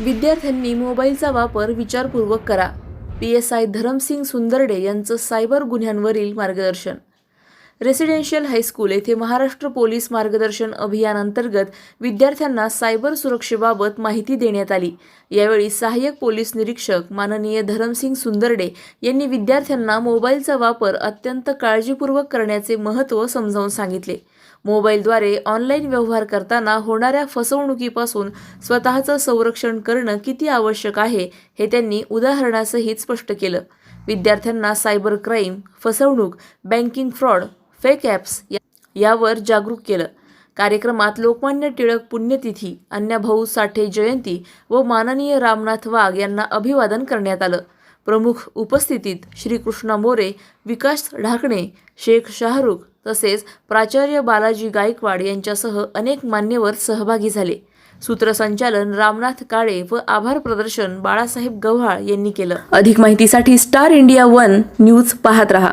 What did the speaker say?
विद्यार्थ्यांनी मोबाईलचा वापर विचारपूर्वक करा. P S I Dharamsing Sundarde यांचं सायबर गुन्ह्यांवरील मार्गदर्शन रेसिडेन्शियल हायस्कूल येथे महाराष्ट्र पोलीस मार्गदर्शन अभियानांतर्गत विद्यार्थ्यांना सायबर सुरक्षेबाबत माहिती देण्यात आली. यावेळी सहाय्यक पोलीस निरीक्षक माननीय धरमसिंग सुंदरडे यांनी विद्यार्थ्यांना मोबाईलचा वापर अत्यंत काळजीपूर्वक करण्याचे महत्त्व समजावून सांगितले. मोबाईलद्वारे ऑनलाईन व्यवहार करताना होणाऱ्या फसवणुकीपासून स्वतःचं संरक्षण करणं किती आवश्यक आहे हे त्यांनी उदाहरणासहित स्पष्ट केलं. विद्यार्थ्यांना सायबर क्राईम फसवणूक बँकिंग फ्रॉड फेक ॲप्स यावर जागरूक केलं. कार्यक्रमात लोकमान्य टिळक पुण्यतिथी अण्णाभाऊ साठे जयंती व माननीय रामनाथ वाघ यांना अभिवादन करण्यात आलं. प्रमुख उपस्थितीत श्रीकृष्णा मोरे विकास ढाकणे शेख शाहरुख तसेच प्राचार्य बालाजी गायकवाड यांच्यासह अनेक मान्यवर सहभागी झाले. सूत्रसंचालन रामनाथ काळे व आभार प्रदर्शन बाळासाहेब गव्हाळ यांनी केलं. अधिक माहितीसाठी स्टार इंडिया वन न्यूज पाहत रहा.